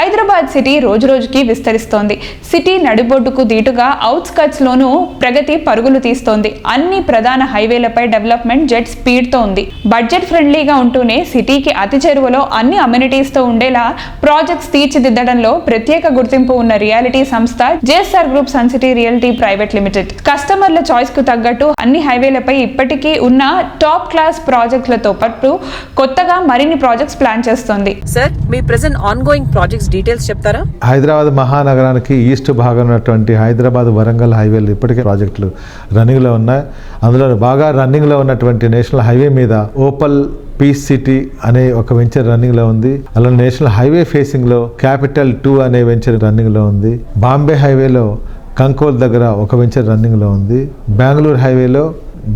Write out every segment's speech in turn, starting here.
Hyderabad city రోజురోజుకి విస్తరిస్తోంది. City నడిబొడ్డుకు దీటుగా అవుట్స్కట్స్ లోనూ ప్రగతి పరుగులు తీస్తోంది. అన్ని ప్రధాన హైవేలపై డెవలప్మెంట్ జెట్ స్పీడ్తో ఉంది. బడ్జెట్ ఫ్రెండ్లీగా ఉంటూనే సిటీకి అతి చేరువలో అన్ని అమ్యూనిటీస్తో ఉండేలా ప్రాజెక్ట్స్ తీర్చిదిద్దడంలో ప్రత్యేక గుర్తింపు ఉన్న రియాలిటీ సంస్థ JSR group Sun City realty private limited. కస్టమర్ల చాయిస్కు తగ్గట్టు అన్ని హైవేలపై ఇప్పటికీ ఉన్న టాప్ క్లాస్ ప్రాజెక్టులతో పాటు కొత్తగా మరిన్ని ప్రాజెక్ట్స్ ప్లాన్ చేస్తోంది. Sir me present on going projects details చెప్తారా? హైదరాబాద్ మహానగరానికి ఈస్ట్ భాగం ఉన్నటువంటి హైదరాబాద్ వరంగల్ హైవేలు ఇప్పటికే ప్రాజెక్టులు రన్నింగ్లో ఉన్నాయి. అందులో బాగా రన్నింగ్లో ఉన్నటువంటి నేషనల్ హైవే మీద ఓపల్ పీస్ సిటీ అనే ఒక వెంచర్ రన్నింగ్లో ఉంది. అలానే నేషనల్ హైవే ఫేసింగ్లో క్యాపిటల్ టూ అనే వెంచర్ రన్నింగ్లో ఉంది. బాంబే హైవేలో కంకోల్ దగ్గర ఒక వెంచర్ రన్నింగ్లో ఉంది. బెంగళూరు హైవేలో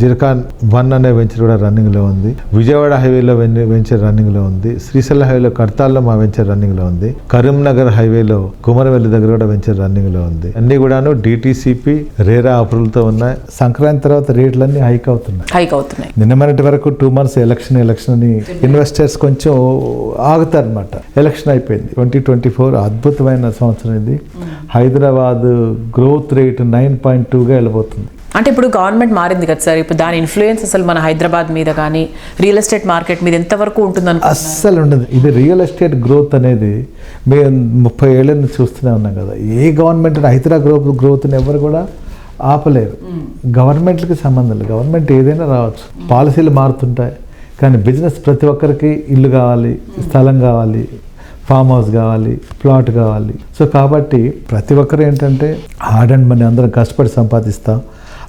జిర్కాన్ వన్ అనే వెంచర్ కూడా రన్నింగ్లో ఉంది. విజయవాడ హైవేలో వెంచర్ రన్నింగ్లో ఉంది. శ్రీశైలం హైవేలో కడతాల్లో మా వెంచర్ రన్నింగ్లో ఉంది. కరీంనగర్ హైవేలో కుమరవెల్లి దగ్గర కూడా వెంచర్ రన్నింగ్లో ఉంది. అన్ని కూడాను డిటీసీపీ రేరా అప్రూవల్తో ఉన్నాయి సంక్రాంతి తర్వాత రేట్లన్నీ హైక్ అవుతున్నాయి. హైక్ అవుతున్నాయి. నిన్న మొన్నటి వరకు టూ మంత్స్ ఎలక్షన్ ఎలక్షన్ అని ఇన్వెస్టర్స్ కొంచెం ఆగుతారు అనమాట ఎలక్షన్ అయిపోయింది. ట్వంటీ ట్వంటీ ఫోర్ అద్భుతమైన సంవత్సరం ఇది. Hyderabad growth rate nine point టూగా వెళ్ళిపోతుంది అంటే ఇప్పుడు గవర్నమెంట్ మారింది కదా సార్? ఇప్పుడు దాని ఇన్ఫ్లుయెన్స్ అసలు మన హైదరాబాద్ మీద కానీ రియల్ ఎస్టేట్ మార్కెట్ మీద ఎంతవరకు ఉంటుంది అస్సలు ఉండదు. ఇది రియల్ ఎస్టేట్ గ్రోత్ అనేది మేము ముప్పై ఏళ్ళ నుంచి చూస్తూనే ఉన్నాం కదా. ఏ గవర్నమెంట్ హైదరాబాద్ గ్రోత్ గ్రోత్ని ఎవరు కూడా ఆపలేరు. గవర్నమెంట్కి సంబంధం లేదు. గవర్నమెంట్ ఏదైనా రావచ్చు. పాలసీలు మారుతుంటాయి. కానీ బిజినెస్ ప్రతి ఒక్కరికి ఇల్లు కావాలి స్థలం కావాలి ఫామ్ హౌస్ కావాలి ప్లాట్ కావాలి. సో కాబట్టి ప్రతి ఒక్కరు ఏంటంటే హార్డ్ అండ్ మనీ అందరం కష్టపడి సంపాదిస్తాం.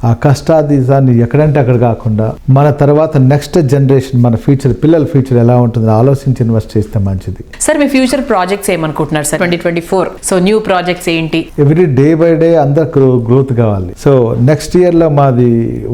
ఆ కష్టాధీశాన్ని ఎక్కడంటే అక్కడ కాకుండా మన తర్వాత నెక్స్ట్ జనరేషన్ మన ఫ్యూచర్ పిల్లల ఫ్యూచర్ ఎలా ఉంటుందో ఆలోచించి ఇన్వెస్ట్ చేస్తే మంచిది. సార్ మీ ఫ్యూచర్ ప్రాజెక్ట్స్ ఏమనుకుంటున్నారు sir twenty twenty four so new projects ఏంటి? ఎవ్రీ డే బై డే అందరు గ్రో గ్రోత్ కావాలి. సో నెక్స్ట్ ఇయర్లో మాది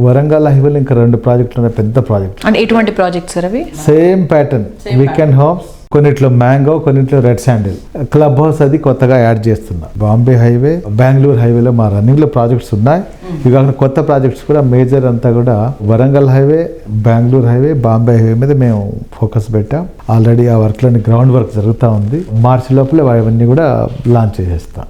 వరంగల్ హైవేలో ఇంకా రెండు ప్రాజెక్టులు ఉన్నాయి పెద్ద ప్రాజెక్ట్ అంటే ఎటువంటి ప్రాజెక్ట్స్ సార్ అవి? సేమ్ ప్యాటర్న్ వీకెండ్ హోమ్స్ కొన్నిట్లో మ్యాంగో కొన్నిట్లో రెడ్ శాండిల్. క్లబ్ హౌస్ అది కొత్తగా యాడ్ చేస్తున్నా. బాంబే హైవే బెంగళూరు హైవేలో మా రన్నింగ్లో ప్రాజెక్ట్స్ ఉన్నాయి. ఇవి కాకుండా కొత్త ప్రాజెక్ట్స్ కూడా మేజర్ అంతా కూడా Warangal highway Bengaluru highway Bombay highway మీద మేము ఫోకస్ పెట్టాం. ఆల్రెడీ ఆ వర్క్లోని గ్రౌండ్ వర్క్ జరుగుతూ ఉంది. మార్చి లోపల అవన్నీ కూడా లాంచ్ చేసేస్తాం.